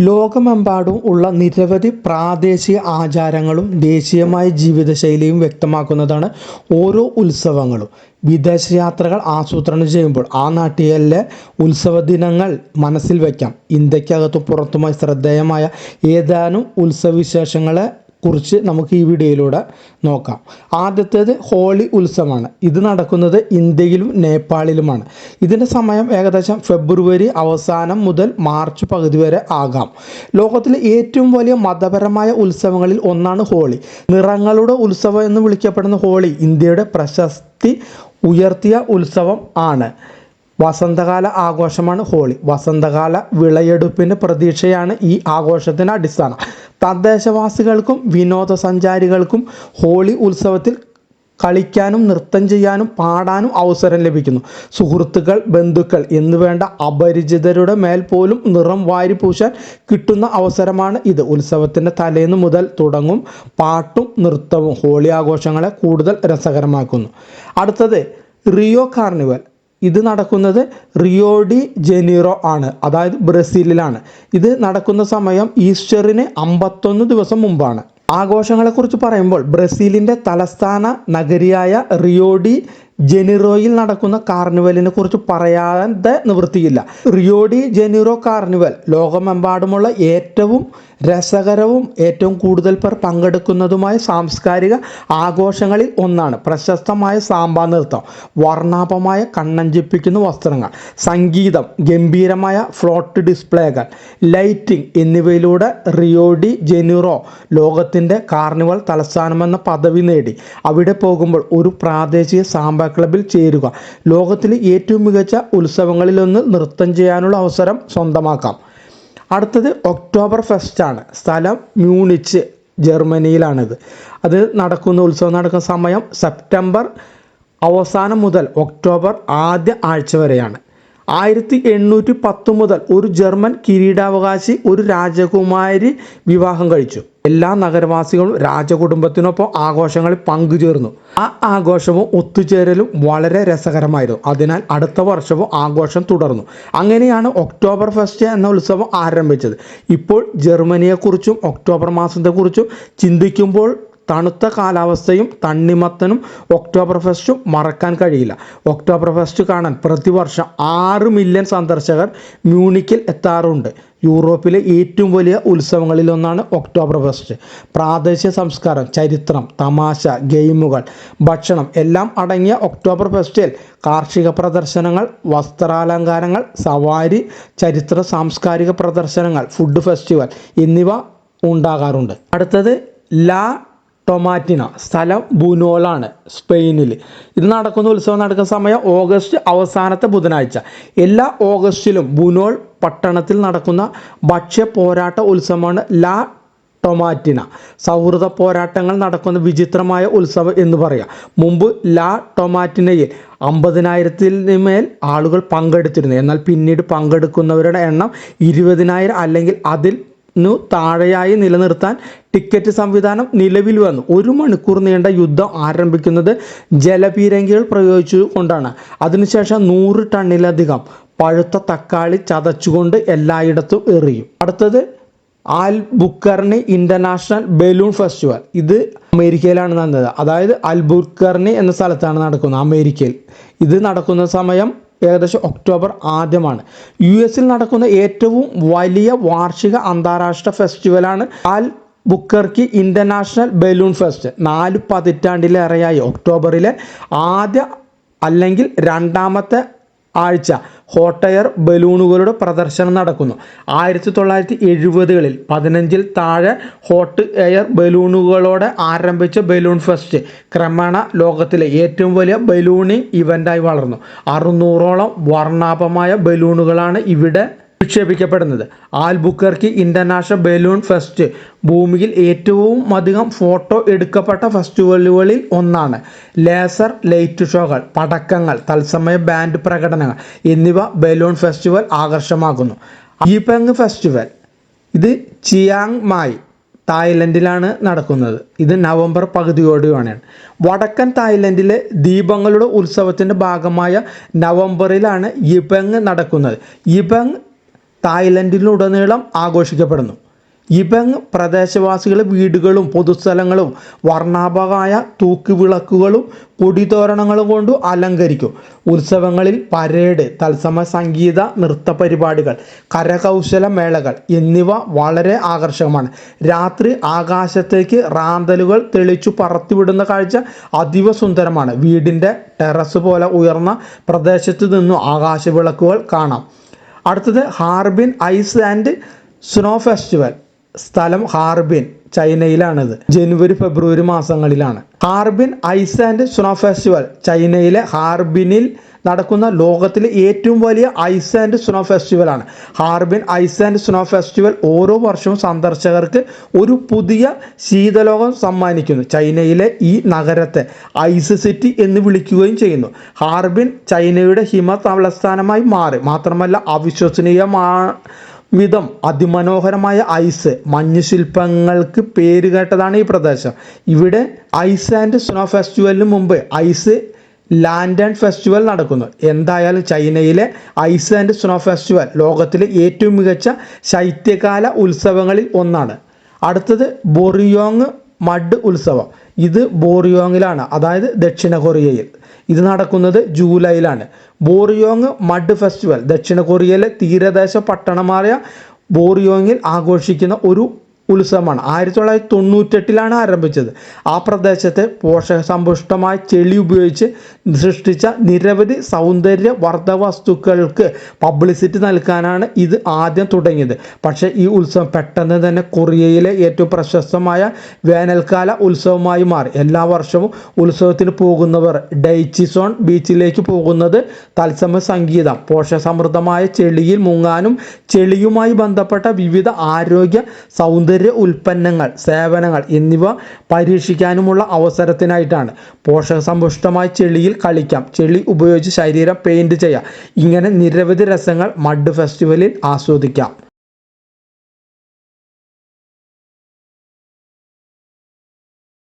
ലോകമെമ്പാടും ഉള്ള നിരവധി പ്രാദേശിക ആചാരങ്ങളും ദേശീയമായ ജീവിതശൈലിയും വ്യക്തമാക്കുന്നതാണ് ഓരോ ഉത്സവങ്ങളും. വിദേശയാത്രകൾ ആസൂത്രണം ചെയ്യുമ്പോൾ ആ നാട്ടിലെ ഉത്സവ ദിനങ്ങൾ മനസ്സിൽ വയ്ക്കാം. ഇന്ത്യക്കകത്തും പുറത്തുമായി ശ്രദ്ധേയമായ ഏതാനും ഉത്സവവിശേഷങ്ങളെ കുറിച്ച് നമുക്ക് ഈ വീഡിയോയിലൂടെ നോക്കാം. ആദ്യത്തേത് ഹോളി ഉത്സവമാണ്. ഇത് നടക്കുന്നത് ഇന്ത്യയിലും നേപ്പാളിലുമാണ്. ഇതിന്റെ സമയം ഏകദേശം ഫെബ്രുവരി അവസാനം മുതൽ മാർച്ച് പകുതി വരെ ആകാം. ലോകത്തിലെ ഏറ്റവും വലിയ മതപരമായ ഉത്സവങ്ങളിൽ ഒന്നാണ് ഹോളി. നിറങ്ങളുടെ ഉത്സവം എന്ന് വിളിക്കപ്പെടുന്ന ഹോളി ഇന്ത്യയുടെ പ്രശസ്തി ഉയർത്തിയ ഉത്സവം ആണ്. വസന്തകാല ആഘോഷമാണ് ഹോളി. വസന്തകാല വിളയെടുപ്പിന്റെ പ്രതീക്ഷയാണ് ഈ ആഘോഷത്തിന് അടിസ്ഥാനം. തദ്ദേശവാസികൾക്കും വിനോദസഞ്ചാരികൾക്കും ഹോളി ഉത്സവത്തിൽ കളിക്കാനും നൃത്തം ചെയ്യാനും പാടാനും അവസരം ലഭിക്കുന്നു. സുഹൃത്തുക്കൾ ബന്ധുക്കൾ എന്നുവേണ്ട അപരിചിതരുടെ മേൽ പോലും നിറം വാരി പൂശാൻ കിട്ടുന്ന അവസരമാണ് ഇത്. ഉത്സവത്തിന്റെ തലേന്ന് മുതൽ തുടങ്ങും പാട്ടും നൃത്തവും ഹോളി ആഘോഷങ്ങളെ കൂടുതൽ രസകരമാക്കുന്നു. അടുത്തത് റിയോ കാർണിവൽ. ഇത് നടക്കുന്നത് റിയോ ഡി ജനീറോ ആണ് അതായത് ബ്രസീലിലാണ്. ഇത് നടക്കുന്ന സമയം ഈസ്റ്ററിന് അമ്പത്തൊന്ന് ദിവസം മുമ്പാണ്. ആഘോഷങ്ങളെക്കുറിച്ച് പറയുമ്പോൾ ബ്രസീലിന്റെ തലസ്ഥാന നഗരിയായ റിയോ ഡി ജെനിറോയിൽ നടക്കുന്ന കാർണിവലിനെ കുറിച്ച് പറയാതെ നിവൃത്തിയില്ല. റിയോ ഡി ജെനിറോ കാർണിവൽ ലോകമെമ്പാടുമുള്ള ഏറ്റവും രസകരവും ഏറ്റവും കൂടുതൽ പേർ പങ്കെടുക്കുന്നതുമായ സാംസ്കാരിക ആഘോഷങ്ങളിൽ ഒന്നാണ് പ്രശസ്തമായ സാമ്പാ നൃത്തം. വർണാഭമായ കണ്ണഞ്ചിപ്പിക്കുന്ന വസ്ത്രങ്ങൾ സംഗീതം ഗംഭീരമായ ഫ്ലോട്ട് ഡിസ്പ്ലേകൾ ലൈറ്റിംഗ് എന്നിവയിലൂടെ റിയോഡി ജെനിറോ ലോകത്തിന്റെ കാർണിവൽ തലസ്ഥാനമെന്ന പദവി നേടി. അവിടെ പോകുമ്പോൾ ഒരു പ്രാദേശിക സാമ്പാ ക്ലബിൽ ചേരുക. ലോകത്തിലെ ഏറ്റവും മികച്ച ഉത്സവങ്ങളിലൊന്ന് നൃത്തം ചെയ്യാനുള്ള അവസരം സ്വന്തമാക്കാം. അടുത്തത് ഒക്ടോബർ ഫെസ്റ്റ് ആണ് സ്ഥലം മ്യൂണിച്ച് ജർമ്മനിയിലാണിത്. അത് നടക്കുന്ന ഉത്സവം നടക്കുന്ന സമയം സെപ്റ്റംബർ അവസാനം മുതൽ ഒക്ടോബർ ആദ്യ ആഴ്ച വരെയാണ്. ആയിരത്തി എണ്ണൂറ്റി പത്ത് മുതൽ ഒരു ജർമ്മൻ കിരീടാവകാശി ഒരു രാജകുമാരി വിവാഹം കഴിച്ചു. എല്ലാ നഗരവാസികളും രാജകുടുംബത്തിനൊപ്പം ആഘോഷങ്ങളിൽ പങ്കുചേർന്നു. ആ ആഘോഷവും ഒത്തുചേരലും വളരെ രസകരമായിരുന്നു. അതിനാൽ അടുത്ത വർഷവും ആഘോഷം തുടർന്നു. അങ്ങനെയാണ് ഒക്ടോബർ ഫസ്റ്റ് എന്ന ഉത്സവം ആരംഭിച്ചത്. ഇപ്പോൾ ജർമ്മനിയെക്കുറിച്ചും ഒക്ടോബർ മാസത്തെക്കുറിച്ചും ചിന്തിക്കുമ്പോൾ തണുത്ത കാലാവസ്ഥയും തണ്ണിമത്തനും ഒക്ടോബർ ഫെസ്റ്റും മറക്കാൻ കഴിയില്ല. ഒക്ടോബർ ഫെസ്റ്റ് കാണാൻ പ്രതിവർഷം ആറ് മില്യൺ സന്ദർശകർ മ്യൂണിക്കിൽ എത്താറുണ്ട്. യൂറോപ്പിലെ ഏറ്റവും വലിയ ഉത്സവങ്ങളിലൊന്നാണ് ഒക്ടോബർ ഫെസ്റ്റ്. പ്രാദേശിക സംസ്കാരം ചരിത്രം തമാശ ഗെയിമുകൾ ഭക്ഷണം എല്ലാം അടങ്ങിയ ഒക്ടോബർ ഫെസ്റ്റിൽ കാർഷിക പ്രദർശനങ്ങൾ വസ്ത്രാലങ്കാരങ്ങൾ സവാരി ചരിത്ര സാംസ്കാരിക പ്രദർശനങ്ങൾ ഫുഡ് ഫെസ്റ്റിവൽ എന്നിവ ഉണ്ടാകാറുണ്ട്. അടുത്തത് ലാ ടൊമാറ്റിന സ്ഥലം ബുനോലാണ് സ്പെയിനിൽ ഇത് നടക്കുന്ന ഉത്സവം നടക്കുന്ന സമയം ഓഗസ്റ്റ് അവസാനത്തെ ബുധനാഴ്ച. എല്ലാ ഓഗസ്റ്റിലും ബുനോൾ പട്ടണത്തിൽ നടക്കുന്ന ഭക്ഷ്യ പോരാട്ട ഉത്സവമാണ് ലാ ടൊമാറ്റിന. സൗഹൃദ പോരാട്ടങ്ങൾ നടക്കുന്ന വിചിത്രമായ ഉത്സവം എന്ന് പറയാം. മുമ്പ് ലാ ടൊമാറ്റിനയിൽ അമ്പതിനായിരത്തിന് മേൽ ആളുകൾ പങ്കെടുത്തിരുന്നു. എന്നാൽ പിന്നീട് പങ്കെടുക്കുന്നവരുടെ എണ്ണം ഇരുപതിനായിരം അല്ലെങ്കിൽ അതിൽ നു താഴെയായി നിലനിർത്താൻ ടിക്കറ്റ് സംവിധാനം നിലവിൽ വന്നു. ഒരു മണിക്കൂർ നീണ്ട യുദ്ധം ആരംഭിക്കുന്നത് ജലപീരങ്കികൾ പ്രയോഗിച്ചു കൊണ്ടാണ് അതിനുശേഷം നൂറ് ടണ്ണിലധികം പഴുത്ത തക്കാളി ചതച്ചുകൊണ്ട് എല്ലായിടത്തും എറിയും. അടുത്തത് Albuquerque international balloon festival. ഇത് അമേരിക്കയിലാണ് നടന്നത്. അതായത് അൽ ബുക്കർണി എന്ന സ്ഥലത്താണ് നടക്കുന്നത്. അമേരിക്കയിൽ. ഇത് നടക്കുന്ന സമയം ഏകദേശം ഒക്ടോബർ ആദ്യമാണ്. യു എസിൽ നടക്കുന്ന ഏറ്റവും വലിയ വാർഷിക അന്താരാഷ്ട്ര ഫെസ്റ്റിവലാണ് Albuquerque international balloon fest. നാല് പതിറ്റാണ്ടിലേറെയായി ഒക്ടോബറിലെ ആദ്യ അല്ലെങ്കിൽ രണ്ടാമത്തെ ആഴ്ച ഹോട്ട് എയർ ബലൂണുകളുടെ പ്രദർശനം നടക്കുന്നു. ആയിരത്തി തൊള്ളായിരത്തി എഴുപതുകളിൽ പതിനഞ്ചിൽ താഴെ ഹോട്ട് എയർ ബലൂണുകളോടെ ആരംഭിച്ച ബലൂൺ ഫെസ്റ്റ് ക്രമേണ ലോകത്തിലെ ഏറ്റവും വലിയ ബലൂണിംഗ് ഇവന്റായി വളർന്നു. അറുന്നൂറോളം വർണാഭമായ ബലൂണുകളാണ് ഇവിടെ വിക്ഷേപിക്കപ്പെടുന്നത് ആൽബുക്കർക്ക് ഇന്റർനാഷണൽ ബലൂൺ ഫെസ്റ്റ്. ഭൂമിയിൽ ഏറ്റവും അധികം ഫോട്ടോ എടുക്കപ്പെട്ട ഫെസ്റ്റിവലുകളിൽ ഒന്നാണ്. ലേസർ ലൈറ്റ് ഷോകൾ പടക്കങ്ങൾ തത്സമയ ബാൻഡ് പ്രകടനങ്ങൾ എന്നിവ ബലൂൺ ഫെസ്റ്റിവൽ ആകർഷമാക്കുന്നു. ഈപെങ് ഫെസ്റ്റിവൽ ഇത് ചിയാങ് മായ് തായ്ലൻഡിലാണ് നടക്കുന്നത്. ഇത് നവംബർ പകുതിയോടെയാണ്. വടക്കൻ തായ്ലൻഡിലെ ദീപങ്ങളുടെ ഉത്സവത്തിന്റെ ഭാഗമായ നവംബറിലാണ് ഇബങ് നടക്കുന്നത്. യിപെങ് തായ്ലൻഡിലുടനീളം ആഘോഷിക്കപ്പെടുന്നു. ഇബങ് പ്രദേശവാസികളെ വീടുകളും പൊതുസ്ഥലങ്ങളും വർണാഭമായ തൂക്കുവിളക്കുകളും കൊടിതോരണങ്ങളും കൊണ്ട് അലങ്കരിക്കും. ഉത്സവങ്ങളിൽ പരേഡ് തത്സമ സംഗീത നൃത്ത പരിപാടികൾ കരകൗശല മേളകൾ എന്നിവ വളരെ ആകർഷകമാണ്. രാത്രി ആകാശത്തേക്ക് റാന്തലുകൾ തെളിച്ചു പറത്തിവിടുന്ന കാഴ്ച അതീവ സുന്ദരമാണ്. വീടിന്റെ ടെറസ് പോലെ ഉയർന്ന പ്രദേശത്ത് നിന്നും ആകാശവിളക്കുകൾ കാണാം. അടുത്തത് Harbin ice and snow festival. സ്ഥലം ഹാർബിൻ ചൈനയിലാണിത്. ജനുവരി ഫെബ്രുവരി മാസങ്ങളിലാണ്. Harbin ice and snow festival ചൈനയിലെ ഹാർബിനിൽ നടക്കുന്ന ലോകത്തിലെ ഏറ്റവും വലിയ ice and snow ഫെസ്റ്റിവലാണ് Harbin ice and snow festival ഓരോ വർഷവും സന്ദർശകർക്ക് ഒരു പുതിയ ശീതലോകം സമ്മാനിക്കുന്നു. ചൈനയിലെ ഈ നഗരത്തെ ഐസ് സിറ്റി എന്ന് വിളിക്കുകയും ചെയ്യുന്നു. ഹാർബിൻ ചൈനയുടെ ഹിമ തലസ്ഥാനമായി മാറി. മാത്രമല്ല അവിശ്വസനീയമാണ് വിധം അതിമനോഹരമായ ഐസ് മഞ്ഞ് ശില്പങ്ങൾക്ക് പേര് കേട്ടതാണ് ഈ പ്രദേശം. ഇവിടെ ഐസ് ആൻഡ് സ്നോ ഫെസ്റ്റിവലിന് മുമ്പ് ഐസ് ലാൻഡ് ആൻഡ് ഫെസ്റ്റിവൽ നടക്കുന്നു. എന്തായാലും ചൈനയിലെ ഐസ് ആൻഡ് സ്നോ ഫെസ്റ്റിവൽ ലോകത്തിലെ ഏറ്റവും മികച്ച ശൈത്യകാല ഉത്സവങ്ങളിൽ ഒന്നാണ്. അടുത്തത് ബോറിയോങ് മഡ് ഉത്സവം. ഇത് ബോറിയോങ്ങിലാണ് അതായത് ദക്ഷിണ കൊറിയയിൽ. ഇത് നടക്കുന്നത് ജൂലൈയിലാണ്. ബോറിയോങ് മഡ് ഫെസ്റ്റിവൽ ദക്ഷിണ കൊറിയയിലെ തീരദേശ പട്ടണമായ ബോറിയോങ്ങിൽ ആഘോഷിക്കുന്ന ഒരു ഉത്സവമാണ്. ആയിരത്തി തൊള്ളായിരത്തി തൊണ്ണൂറ്റെട്ടിലാണ് ആരംഭിച്ചത്. ആ പ്രദേശത്തെ പോഷക സമ്പുഷ്ടമായ ചെളി ഉപയോഗിച്ച് സൃഷ്ടിച്ച നിരവധി സൗന്ദര്യ വർദ്ധ വസ്തുക്കൾക്ക് പബ്ലിസിറ്റി നൽകാനാണ് ഇത് ആദ്യം തുടങ്ങിയത്. പക്ഷേ ഈ ഉത്സവം പെട്ടെന്ന് തന്നെ കൊറിയയിലെ ഏറ്റവും പ്രശസ്തമായ വേനൽക്കാല ഉത്സവമായി മാറി. എല്ലാ വർഷവും ഉത്സവത്തിന് പോകുന്നവർ ഡൈച്ചിസോൺ ബീച്ചിലേക്ക് പോകുന്നത് തത്സമയ സംഗീതം. പോഷകസമൃദ്ധമായ ചെളിയിൽ മുങ്ങാനും ചെളിയുമായി ബന്ധപ്പെട്ട വിവിധ ആരോഗ്യ സൗന്ദര്യ ഉൽപ്പന്നങ്ങൾ സേവനങ്ങൾ എന്നിവ പരീക്ഷിക്കാനുമുള്ള അവസരത്തിനായിട്ടാണ്. പോഷകസമ്പുഷ്ടമായ ചെളിയിൽ കളിക്കാം. ചെളി ഉപയോഗിച്ച് ശരീരം പെയിന്റ് ചെയ്യാം. ഇങ്ങനെ നിരവധി രസങ്ങൾ മഡ് ഫെസ്റ്റിവലിൽ ആസ്വദിക്കാം.